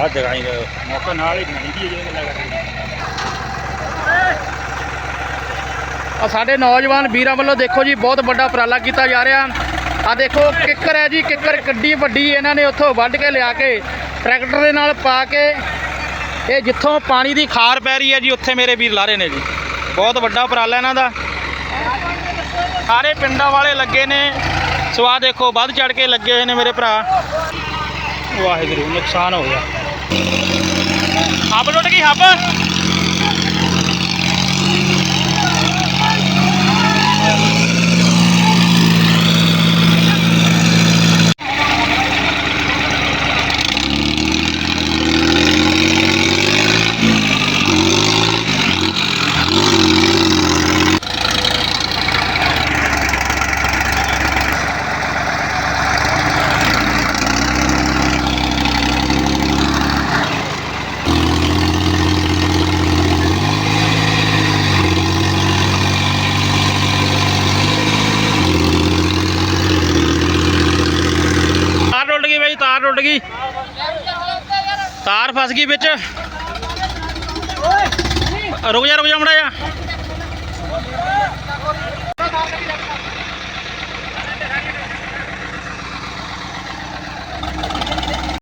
ਆ ਜਗਾਈ ਮੌਕਾ ਨਾਲ ਹੀ ਬਣਾਈ ਦੀ ਜਿਹੜੇ ਗੱਲਾਂ ਕਰਦੇ ਆ ਸਾਡੇ ਨੌਜਵਾਨ ਵੀਰਾਂ ਵੱਲੋਂ ਦੇਖੋ ਜੀ ਬਹੁਤ ਵੱਡਾ ਉਪਰਾਲਾ ਕੀਤਾ ਜਾ ਰਿਹਾ। ਆ ਦੇਖੋ ਕਿੱਕਰ ਹੈ ਜੀ ਕਿੱਕਰ ਕਿੱਡੀ ਵੱਡੀ ਇਹਨਾਂ ਨੇ ਉੱਥੋਂ ਵੱਢ ਕੇ ਲਿਆ ਕੇ ਟਰੈਕਟਰ ਦੇ ਨਾਲ ਪਾ ਕੇ ਇਹ ਜਿੱਥੋਂ ਪਾਣੀ ਦੀ ਖਾਰ ਪੈ ਰਹੀ ਹੈ ਜੀ ਉੱਥੇ ਮੇਰੇ ਵੀਰ ਲਾ ਰਹੇ ਨੇ ਜੀ। ਬਹੁਤ ਵੱਡਾ ਉਪਰਾਲਾ ਇਹਨਾਂ ਦਾ। ਸਾਰੇ ਪਿੰਡਾਂ ਵਾਲੇ ਲੱਗੇ ਨੇ। ਸੋ ਆਹ ਦੇਖੋ ਵੱਧ ਚੜ ਕੇ ਲੱਗੇ ਹੋਏ ਨੇ ਮੇਰੇ ਭਰਾ। ਵਾਹਿਗੁਰੂ ਨੁਕਸਾਨ ਹੋ ਗਿਆ। ਹੱਬ ਲੁੱਟ ਗਈ ਹੱਬ ਤਾਰ ਟੁੱਟ ਗਈ ਬਾਈ ਤਾਰ ਟੁੱਟ ਗਈ। ਤਾਰ ਫਸ ਗਈ ਵਿੱਚ। ਰੁਕ ਜਾ ਰੁਕ ਜਾ ਮੜਾ ਜਾ